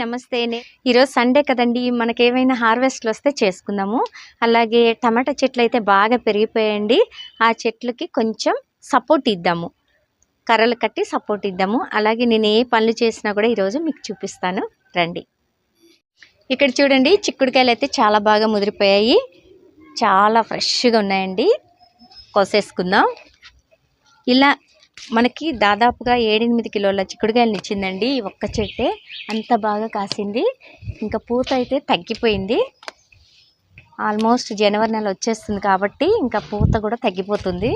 నమస్తే ఈరోజు సండే కదండి మనకి ఏమైనా హార్వెస్ట్లు వస్తే చేసుకుందాము. అలాగే టమాటా చెట్లు అయితే బాగా పెరిగిపోయాయండి. ఆ చెట్లకి కొంచెం సపోర్ట్ ఇద్దాము. కర్రలు కట్టి సపోర్ట్ ఇద్దాము. అలాగే నేను ఏ పనులు చేసినా కూడా ఈరోజు మీకు చూపిస్తాను. రండి. ఇక్కడ చూడండి చిక్కుడుకాయలు అయితే చాలా బాగా ముదిరిపోయాయి. చాలా ఫ్రెష్గా ఉన్నాయండి. కోసేసుకుందాం. ఇలా మనకి దాదాపుగా ఏడెనిమిది కిలోల చిక్కుడుకాయలు ఇచ్చిందండి ఒక్క చెట్టే. అంత బాగా కాసింది. ఇంకా పూత అయితే తగ్గిపోయింది. ఆల్మోస్ట్ జనవరి నెల వచ్చేస్తుంది కాబట్టి ఇంకా పూత కూడా తగ్గిపోతుంది.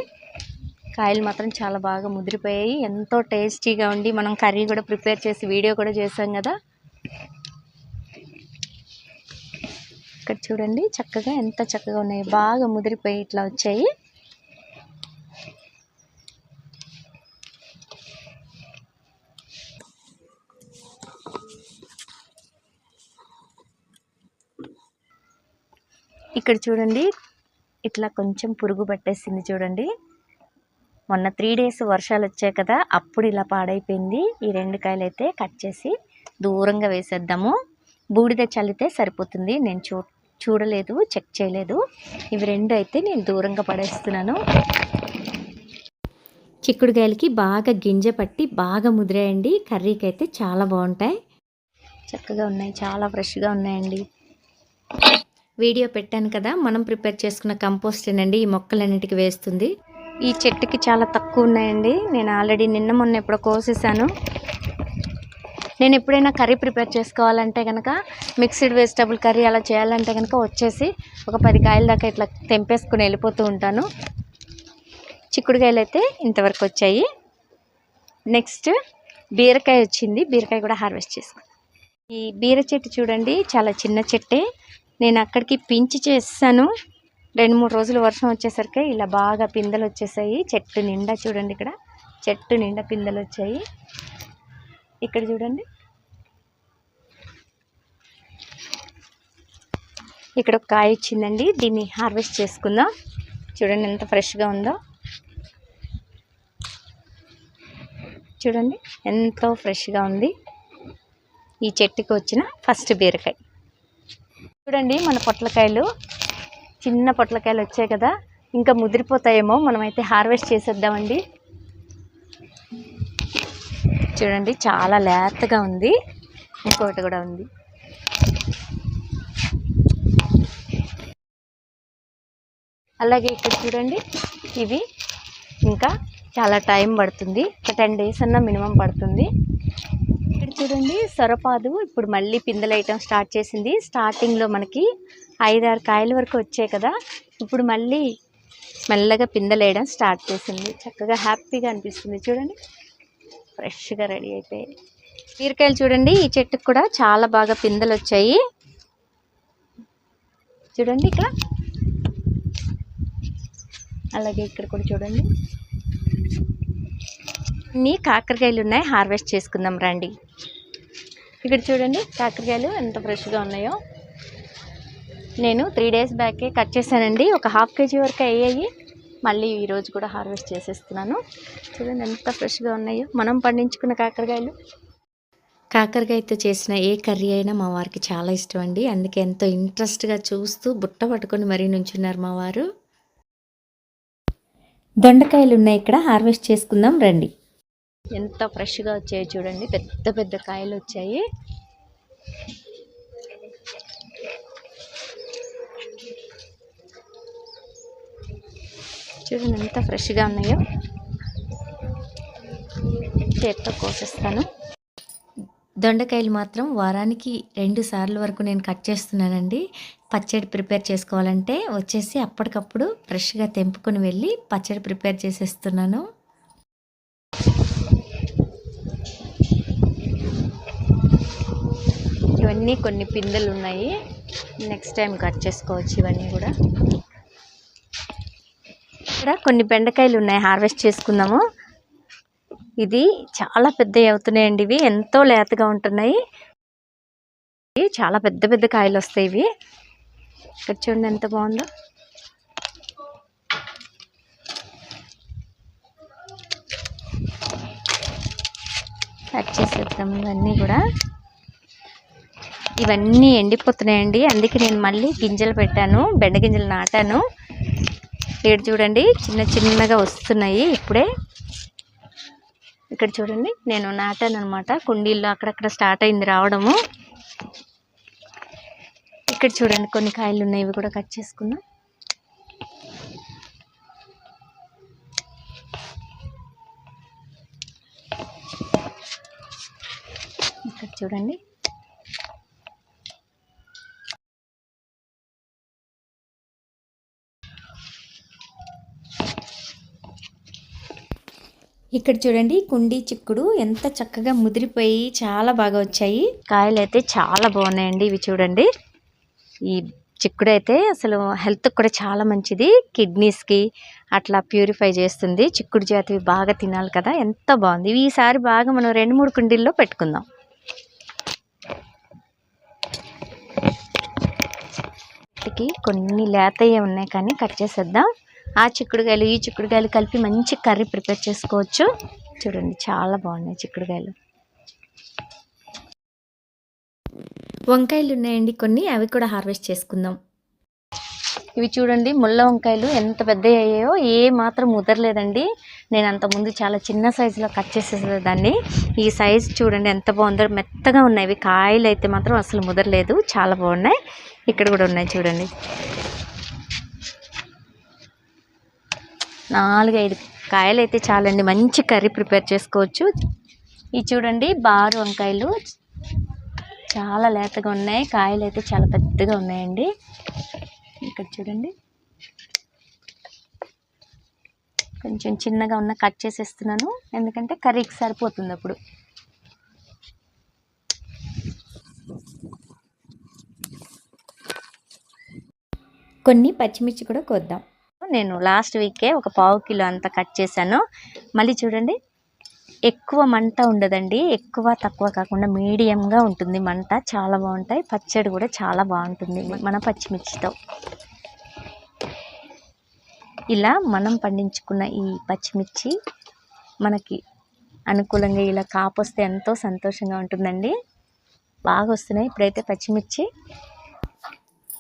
కాయలు మాత్రం చాలా బాగా ముదిరిపోయాయి. ఎంతో టేస్టీగా ఉండి మనం కర్రీ కూడా ప్రిపేర్ చేసి వీడియో కూడా చేసాం కదా. ఇక్కడ చూడండి చక్కగా ఎంత చక్కగా ఉన్నాయి. బాగా ముదిరిపోయి ఇట్లా వచ్చాయి. ఇక్కడ చూడండి. ఇట్లా కొంచెం పురుగు పట్టేసింది చూడండి. మొన్న త్రీ డేస్ వర్షాలు వచ్చాయి కదా అప్పుడు ఇలా పాడైపోయింది. ఈ రెండు కాయలు అయితే కట్ చేసి దూరంగా వేసేద్దాము. బూడిద చల్లితే సరిపోతుంది. నేను చూ చూడలేదు చెక్ చేయలేదు. ఇవి రెండు అయితే నేను దూరంగా పడేస్తున్నాను. చిక్కుడుకాయలకి బాగా గింజ పట్టి బాగా ముదిరాయండి. కర్రీకి అయితే చాలా బాగుంటాయి. చక్కగా ఉన్నాయి చాలా ఫ్రెష్గా ఉన్నాయండి. వీడియో పెట్టాను కదా మనం ప్రిపేర్ చేసుకున్న కంపోస్ట్ అండి ఈ మొక్కలన్నిటికీ వేస్తుంది. ఈ చెట్టుకి చాలా తక్కువ ఉన్నాయండి. నేను ఆల్రెడీ నిన్న మొన్న ఎప్పుడో కోసేసాను నేను ఎప్పుడైనా కర్రీ ప్రిపేర్ చేసుకోవాలంటే కనుక మిక్స్డ్ వెజిటబుల్ కర్రీ అలా చేయాలంటే కనుక వచ్చేసి ఒక పది కాయల దాకా ఇట్లా తెంపేసుకుని వెళ్ళిపోతూ ఉంటాను. చిక్కుడుకాయలు అయితే ఇంతవరకు వచ్చాయి. నెక్స్ట్ బీరకాయ వచ్చింది. బీరకాయ కూడా హార్వెస్ట్ చేసుకున్నాను ఈ బీర చెట్టు చూడండి చాలా చిన్న చెట్టే. నేను అక్కడికి పించి చేస్తాను. రెండు మూడు రోజులు వర్షం వచ్చేసరికి ఇలా బాగా పిందెలు వచ్చేసాయి. చెట్టు నిండా చూడండి ఇక్కడ. చెట్టు నిండా పిందెలు వచ్చాయి. ఇక్కడ చూడండి. ఇక్కడ ఒక కాయ వచ్చిందండి. దీన్ని హార్వెస్ట్ చేసుకుందాం. చూడండి ఎంత ఫ్రెష్గా ఉందో. చూడండి ఎంతో ఫ్రెష్గా ఉంది. ఈ చెట్టుకి వచ్చిన ఫస్ట్ బీరకాయ. చూడండి మన పొట్లకాయలు. చిన్న పొట్లకాయలు వచ్చాయి కదా. ఇంకా ముదిరిపోతాయేమో. మనమైతే హార్వెస్ట్ చేసేద్దామండి. చూడండి చాలా లేతగా ఉంది. ఇంకొకటి కూడా ఉంది. అలాగే ఇక్కడ చూడండి ఇవి ఇంకా చాలా టైం పడుతుంది. ఒక టెన్ డేస్ అన్నా మినిమం పడుతుంది. చూడండి సొరపాదు. ఇప్పుడు మళ్ళీ పిందెలు వేయటం స్టార్ట్ చేసింది. స్టార్టింగ్లో మనకి ఐదారు కాయల వరకు వచ్చాయి కదా. ఇప్పుడు మళ్ళీ మెల్లగా పిందెలు వేయడం స్టార్ట్ చేసింది. చక్కగా హ్యాపీగా అనిపిస్తుంది. చూడండి ఫ్రెష్గా రెడీ అయిపోయాయి బీరకాయలు చూడండి ఈ చెట్టుకు కూడా చాలా బాగా పిందెలు వచ్చాయి. చూడండి ఇక్కడ. అలాగే ఇక్కడ కూడా చూడండి. ఇన్ని కాకరకాయలు ఉన్నాయి. హార్వెస్ట్ చేసుకుందాం రండి. ఇక్కడ చూడండి కాకరకాయలు ఎంత ఫ్రెష్గా ఉన్నాయో. నేను త్రీ డేస్ బ్యాకే కట్ చేశానండి. ఒక హాఫ్ కేజీ వరకు అయ్యాయి. మళ్ళీ ఈరోజు కూడా హార్వెస్ట్ చేసేస్తున్నాను. చూడండి ఎంత ఫ్రెష్గా ఉన్నాయో. మనం పండించుకున్న కాకరకాయలు. కాకరకాయతో చేసిన ఏ కర్రీ అయినా మా వారికి చాలా ఇష్టం అండి. అందుకే ఎంతో ఇంట్రెస్ట్గా చూస్తూ బుట్ట పట్టుకొని మరీ నుంచున్నారు మా వారు. దొండకాయలు ఉన్నాయి ఇక్కడ. హార్వెస్ట్ చేసుకుందాం రండి. ఎంత ఫ్రెష్గా వచ్చాయి చూడండి. పెద్ద పెద్ద కాయలు వచ్చాయి. చూడండి ఎంత ఫ్రెష్గా ఉన్నాయో. చేత్తో కోసేస్తాను. దొండకాయలు మాత్రం వారానికి రెండు సార్లు వరకు నేను కట్ చేస్తున్నానండి. పచ్చడి ప్రిపేర్ చేసుకోవాలంటే వచ్చేసి అప్పటికప్పుడు ఫ్రెష్గా తెంపుకొని వెళ్ళి పచ్చడి ప్రిపేర్ చేసేస్తున్నాను. ఇవన్నీ కొన్ని పిందెలు ఉన్నాయి నెక్స్ట్ టైం కట్ చేసుకోవచ్చు ఇవన్నీ కూడా. ఇక్కడ కొన్ని బెండకాయలు ఉన్నాయి హార్వెస్ట్ చేసుకుందాము. ఇది చాలా పెద్దవి అవుతున్నాయండి ఇవి ఎంతో లేతగా ఉంటున్నాయి. చాలా పెద్ద పెద్ద కాయలు వస్తాయి ఇవి. ఇక్కడ చూడండి ఎంత బాగుందో. కట్ చేసేద్దాం ఇవన్నీ కూడా. ఇవన్నీ ఎండిపోతున్నాయండి. అందుకే నేను మళ్ళీ గింజలు పెట్టాను. బెండ గింజలు నాటాను. ఇక్కడ చూడండి చిన్న చిన్నగా వస్తున్నాయి ఇప్పుడే. ఇక్కడ చూడండి నేను నాటాను అనమాట కుండీల్లో అక్కడక్కడ స్టార్ట్ అయింది రావడము. ఇక్కడ చూడండి కొన్ని కాయలు ఉన్నాయి. ఇవి కూడా కట్ చేసుకున్నా. ఇక్కడ చూడండి ఇక్కడ చూడండి కుండీ చిక్కుడు ఎంత చక్కగా ముదిరిపోయి చాలా బాగా వచ్చాయి. కాయలు అయితే చాలా బాగున్నాయండి ఇవి చూడండి. ఈ చిక్కుడు అయితే అసలు హెల్త్ కూడా చాలా మంచిది. కిడ్నీస్కి అట్లా ప్యూరిఫై చేస్తుంది. చిక్కుడు జాతివి బాగా తినాలి కదా ఎంత బాగుంది. ఈసారి బాగా మనం రెండు మూడు కుండీల్లో పెట్టుకుందాం. కొన్ని లేతయ్యే ఉన్నాయి కానీ కట్ చేసేద్దాం. ఆ చిక్కుడుకాయలు ఈ చిక్కుడుకాయలు కలిపి మంచి కర్రీ ప్రిపేర్ చేసుకోవచ్చు. చూడండి చాలా బాగున్నాయి చిక్కుడుకాయలు. వంకాయలు ఉన్నాయండి కొన్ని అవి కూడా హార్వెస్ట్ చేసుకుందాం. ఇవి చూడండి ముళ్ళ వంకాయలు ఎంత పెద్ద అయ్యాయో ఏ మాత్రం ముదరలేదండి. నేను అంతకుముందు చాలా చిన్న సైజులో కట్ చేసేదాన్ని ఈ సైజ్ చూడండి ఎంత బాగుందో మెత్తగా ఉన్నాయి. ఇవి కాయలు అయితే మాత్రం అసలు ముదరలేదు చాలా బాగున్నాయి. ఇక్కడ కూడా ఉన్నాయి చూడండి. నాలుగైదు కాయలు అయితే చాలండి. మంచి కర్రీ ప్రిపేర్ చేసుకోవచ్చు. ఇవి చూడండి బారు వంకాయలు. చాలా లేతగా ఉన్నాయి. కాయలు అయితే చాలా పెద్దగా ఉన్నాయండి. ఇక్కడ చూడండి. కొంచెం చిన్నగా ఉన్న కట్ చేసేస్తున్నాను. ఎందుకంటే కర్రీకి సరిపోతుంది అప్పుడు. కొన్ని పచ్చిమిర్చి కూడా కొద్దాం. నేను లాస్ట్ వీకే ఒక పావు కిలో అంతా కట్ చేశాను. మళ్ళీ చూడండి ఎక్కువ మంట ఉండదండి. ఎక్కువ తక్కువ కాకుండా మీడియంగా ఉంటుంది మంట. చాలా బాగుంటాయి. పచ్చడి కూడా చాలా బాగుంటుంది. మన పచ్చిమిర్చితో. ఇలా మనం పండించుకున్న ఈ పచ్చిమిర్చి మనకి అనుకూలంగా ఇలా కాపొస్తే ఎంతో సంతోషంగా ఉంటుందండి. బాగా వస్తున్నాయి. ఇప్పుడైతే పచ్చిమిర్చి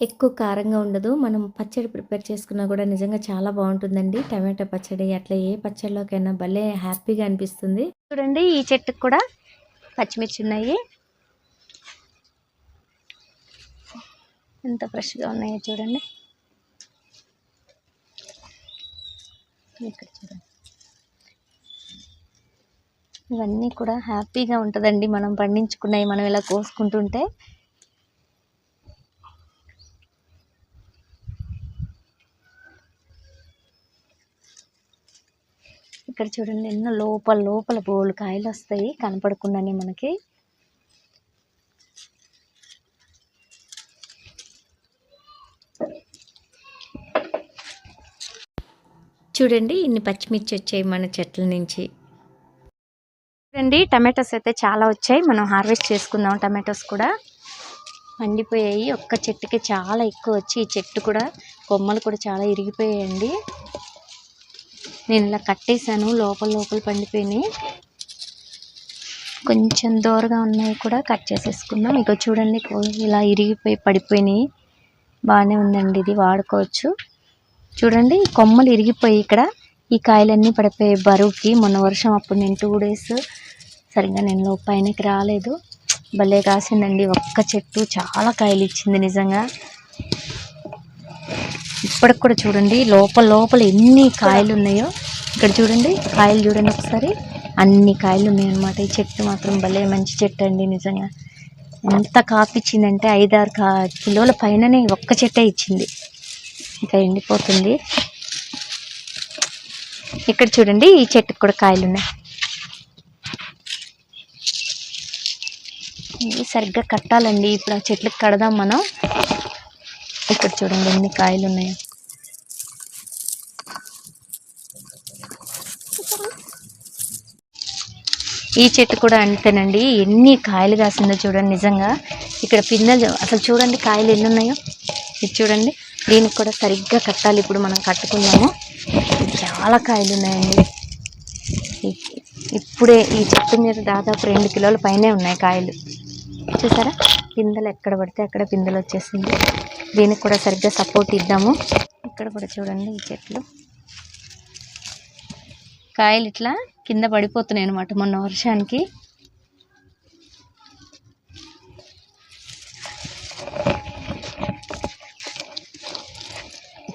ఎక్కువ కారంగా ఉండదు. మనం పచ్చడి ప్రిపేర్ చేసుకున్నా కూడా నిజంగా చాలా బాగుంటుందండి. టమాటో పచ్చడి అట్లా ఏ పచ్చడిలోకైనా భలే హ్యాపీగా అనిపిస్తుంది. చూడండి ఈ చెట్టుకు కూడా పచ్చిమిర్చి ఉన్నాయి ఎంత ఫ్రెష్గా ఉన్నాయో చూడండి. ఇక్కడ చూడండి. ఇవన్నీ కూడా హ్యాపీగా ఉంటుందండి. మనం పండించుకున్నాయి మనం ఇలా కోసుకుంటుంటే. ఇక్కడ చూడండి ఎన్నో లోపల లోపల బోలు కాయలు వస్తాయి కనపడకుండానే మనకి. చూడండి ఇన్ని పచ్చిమిర్చి వచ్చాయి మన చెట్ల నుంచి. చూడండి టమాటోస్ అయితే చాలా వచ్చాయి. మనం హార్వెస్ట్ చేసుకుందాం టమాటోస్ కూడా. పండిపోయాయి ఒక్క చెట్టుకి చాలా ఎక్కువ వచ్చి ఈ చెట్టు కూడా కొమ్మలు కూడా చాలా ఇరిగిపోయాయండి. నేను ఇలా కట్టేశాను లోపల లోపల పండిపోయినాయి. కొంచెం దూరంగా ఉన్నాయి కూడా కట్ చేసేసుకుందాం. ఇక చూడండి ఇలా ఇరిగిపోయి పడిపోయినాయి. బాగానే ఉందండి ఇది వాడుకోవచ్చు. చూడండి కొమ్మలు ఇరిగిపోయి ఇక్కడ ఈ కాయలన్నీ పడిపోయాయి బరువుకి. మొన్న వర్షం అప్పుడు నేను టూ డేస్ సరిగ్గా నేను పైనకి రాలేదు. భలే కాసిందండి ఒక్క చెట్టు. చాలా కాయలు ఇచ్చింది నిజంగా. ఇప్పటికి కూడా చూడండి లోపల లోపల ఎన్ని కాయలు ఉన్నాయో ఇక్కడ చూడండి కాయలు చూడండి ఒకసారి. అన్ని కాయలు ఉన్నాయన్నమాట ఈ చెట్టు మాత్రం భలే మంచి చెట్టు అండి నిజంగా. ఎంత కాపిచ్చిందంటే ఐదారు కా కిలోల పైననే ఒక్క చెట్టే ఇచ్చింది. ఇంకా ఎండిపోతుంది. ఇక్కడ చూడండి ఈ చెట్టుకు కూడా కాయలు ఉన్నాయి ఇవి సరిగ్గా కట్టాలండి. ఇప్పుడు ఆ చెట్లకు కడదాం మనం. ఇక్కడ చూడండి ఎన్ని కాయలు ఉన్నాయో ఈ చెట్టు కూడా అంతేనండి. ఎన్ని కాయలు కాసిందో చూడండి నిజంగా. ఇక్కడ పిందెలు అసలు చూడండి కాయలు ఎన్ని ఉన్నాయో ఇది చూడండి దీనికి కూడా సరిగ్గా కట్టాలి. ఇప్పుడు మనం కట్టుకున్నాము చాలా కాయలు ఉన్నాయండి ఇప్పుడే ఈ చెట్టు మీద దాదాపు రెండు కిలోల పైనే ఉన్నాయి కాయలు. చూసారా? పిందెలు ఎక్కడ పడితే అక్కడ పిందెలు వచ్చేసింది. దీనికి కూడా సరిగ్గా సపోర్ట్ ఇద్దాము. ఇక్కడ కూడా చూడండి ఈ చెట్లు. కాయలు ఇట్లా కింద పడిపోతున్నాయి అనమాట మొన్న వర్షానికి.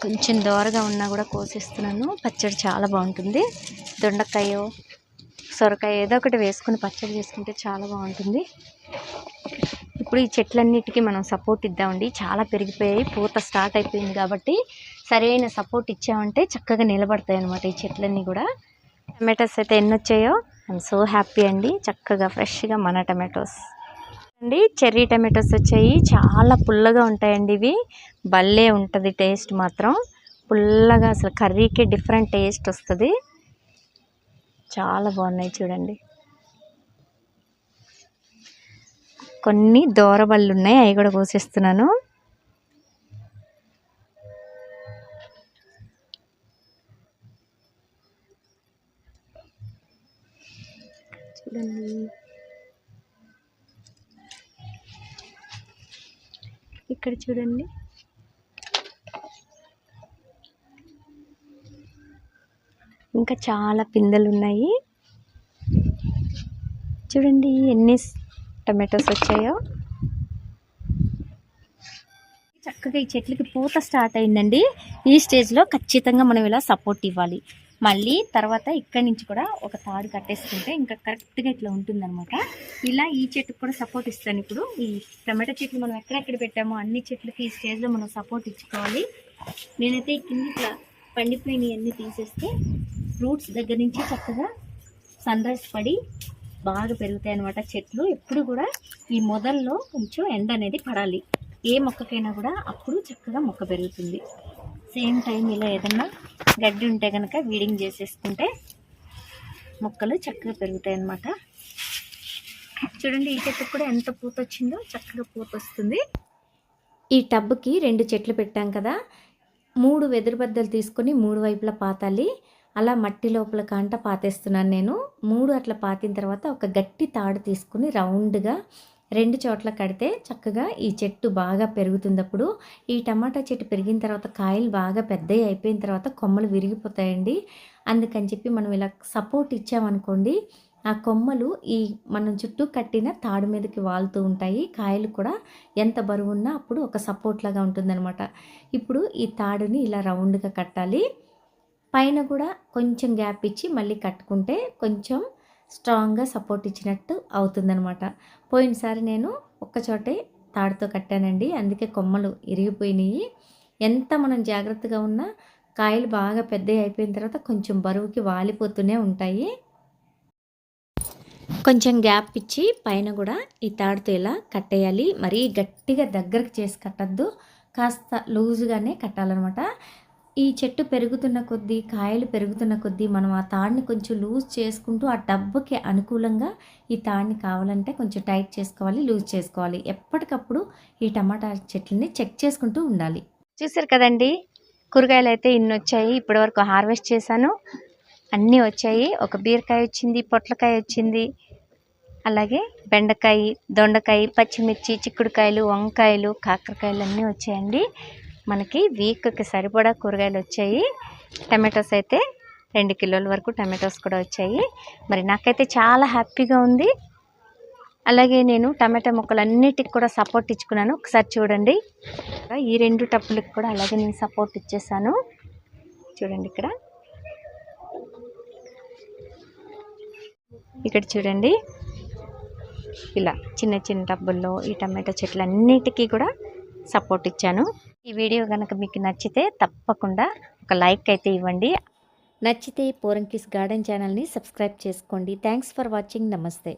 కొంచెం దోరగా ఉన్నా కూడా కోసిస్తున్నాను. పచ్చడి చాలా బాగుంటుంది. దొండకాయో సొరకాయ ఏదో ఒకటి వేసుకుని పచ్చడి చేసుకుంటే చాలా బాగుంటుంది. ఇప్పుడు ఈ చెట్లన్నిటికీ మనం సపోర్ట్ ఇద్దామండి. చాలా పెరిగిపోయాయి. పూత స్టార్ట్ అయిపోయింది కాబట్టి సరైన సపోర్ట్ ఇచ్చామంటే చక్కగా నిలబడతాయి అనమాట ఈ చెట్లన్నీ కూడా. టమాటోస్ అయితే ఎన్ని వచ్చాయో ఐఎమ్ సో హ్యాపీ అండి. చక్కగా ఫ్రెష్గా మన టమాటోస్ అండి చెర్రీ టమాటోస్ వచ్చాయి. చాలా పుల్లగా ఉంటాయండి ఇవి. భలే ఉంటుంది టేస్ట్ మాత్రం. పుల్లగా అసలు కర్రీకి డిఫరెంట్ టేస్ట్ వస్తుంది. చాలా బాగున్నాయి చూడండి. కొన్ని దోరబళ్ళు ఉన్నాయి అవి కూడా కోసేస్తున్నాను. చూడండి. ఇక్కడ చూడండి. ఇంకా చాలా పిందెలు ఉన్నాయి చూడండి ఎన్ని టమాటోస్ వచ్చాయో? చక్కగా ఈ చెట్లకి పూత స్టార్ట్ అయిందండి. ఈ స్టేజ్లో ఖచ్చితంగా మనం ఇలా సపోర్ట్ ఇవ్వాలి. మళ్ళీ తర్వాత ఇక్కడి నుంచి కూడా ఒక తాడు కట్టేసుకుంటే ఇంకా కరెక్ట్గా ఇట్లా ఉంటుందన్నమాట. ఇలా ఈ చెట్టుకు కూడా సపోర్ట్ ఇస్తాను ఇప్పుడు. ఈ టమాటో చెట్లు మనం ఎక్కడెక్కడ పెట్టామో అన్ని చెట్లకి ఈ స్టేజ్లో మనం సపోర్ట్ ఇచ్చుకోవాలి. నేనైతే ఈ కింద ఇట్లా పండిపోయినవి అన్నీ తీసేస్తే ఫ్రూట్స్ దగ్గర నుంచి చక్కగా సన్ రైజ్ పడి బాగా పెరుగుతాయి అన్నమాట చెట్లు. ఎప్పుడు కూడా ఈ మొదల్లో కొంచెం ఎండ అనేది పడాలి. ఏ మొక్కకైనా కూడా అప్పుడు చక్కగా మొక్క పెరుగుతుంది. సేమ్ టైం ఇలా ఏదన్నా గడ్డి ఉంటే కనుక వీడింగ్ చేసేసుకుంటే మొక్కలు చక్కగా పెరుగుతాయి అన్నమాట చూడండి ఈ చెట్టుకు కూడా ఎంత పూత వచ్చిందో చక్కగా పూత వస్తుంది. ఈ టబ్కి రెండు చెట్లు పెట్టాం కదా. మూడు వెదురు బద్దలు తీసుకొని మూడు వైపులా పాతాలి. అలా మట్టి లోపల కాంట పాతేస్తున్నాను నేను. మూడు అట్లా పాతిన తర్వాత ఒక గట్టి తాడు తీసుకుని రౌండ్గా రెండు చోట్ల కడితే చక్కగా ఈ చెట్టు బాగా పెరుగుతుంది అప్పుడు ఈ టమాటా చెట్టు పెరిగిన తర్వాత కాయలు బాగా పెద్దవి అయిపోయిన తర్వాత కొమ్మలు విరిగిపోతాయండి. అందుకని చెప్పి మనం ఇలా సపోర్ట్ ఇచ్చామనుకోండి ఆ కొమ్మలు ఈ మనం చుట్టూ కట్టిన తాడు మీదకి వాలుతూ ఉంటాయి. కాయలు కూడా ఎంత బరువున్నా అప్పుడు ఒక సపోర్ట్ లాగా ఉంటుందన్నమాట. ఇప్పుడు ఈ తాడుని ఇలా రౌండ్గా కట్టాలి. పైన కూడా కొంచెం గ్యాప్ ఇచ్చి మళ్ళీ కట్టుకుంటే కొంచెం స్ట్రాంగ్గా సపోర్ట్ ఇచ్చినట్టు అవుతుందనమాట పోయినసారి నేను ఒక్కచోటే తాడుతో కట్టానండి. అందుకే కొమ్మలు ఇరిగిపోయినాయి. ఎంత మనం జాగ్రత్తగా ఉన్నా కాయలు బాగా పెద్దవి అయిపోయిన తర్వాత కొంచెం బరువుకి వాలిపోతూనే ఉంటాయి. కొంచెం గ్యాప్ ఇచ్చి పైన కూడా ఈ తాడుతో ఇలా కట్టేయాలి. మరీ గట్టిగా దగ్గరకు చేసి కట్టద్దు. కాస్త లూజుగానే కట్టాలన్నమాట. ఈ చెట్టు పెరుగుతున్న కొద్దీ కాయలు పెరుగుతున్న కొద్దీ మనం ఆ తాడిని కొంచెం లూజ్ చేసుకుంటూ ఆ డబ్బుకి అనుకూలంగా ఈ తాడిని కావాలంటే కొంచెం టైట్ చేసుకోవాలి లూజ్ చేసుకోవాలి. ఎప్పటికప్పుడు ఈ టమాటా చెట్లని చెక్ చేసుకుంటూ ఉండాలి. చూసారు కదండి కూరగాయలు అయితే ఇన్ని వచ్చాయి ఇప్పటివరకు హార్వెస్ట్ చేశాను. అన్నీ వచ్చాయి. ఒక బీరకాయ వచ్చింది పొట్లకాయ వచ్చింది. అలాగే బెండకాయ దొండకాయ పచ్చిమిర్చి చిక్కుడుకాయలు వంకాయలు కాకరకాయలు అన్నీ వచ్చాయండి. మనకి వీక్కి సరిపడా కూరగాయలు వచ్చాయి. టమాటోస్ అయితే రెండు కిలోల వరకు టమాటోస్ కూడా వచ్చాయి. మరి నాకైతే చాలా హ్యాపీగా ఉంది. అలాగే నేను టమాటా మొక్కలన్నిటికి కూడా సపోర్ట్ ఇచ్చుకున్నాను. ఒకసారి చూడండి. ఈ రెండు టప్పులకి కూడా అలాగే నేను సపోర్ట్ ఇచ్చేసాను. చూడండి ఇక్కడ. ఇక్కడ చూడండి. ఇలా చిన్న చిన్న టబ్బుల్లో ఈ టమాటా చెట్లన్నిటికీ కూడా సపోర్ట్ ఇచ్చాను. ఈ వీడియో కనుక మీకు నచ్చితే తప్పకుండా ఒక లైక్ అయితే ఇవ్వండి. నచ్చితే పోరంకిస్ గార్డెన్ ఛానల్ని సబ్స్క్రైబ్ చేసుకోండి. Thanks for watching. నమస్తే.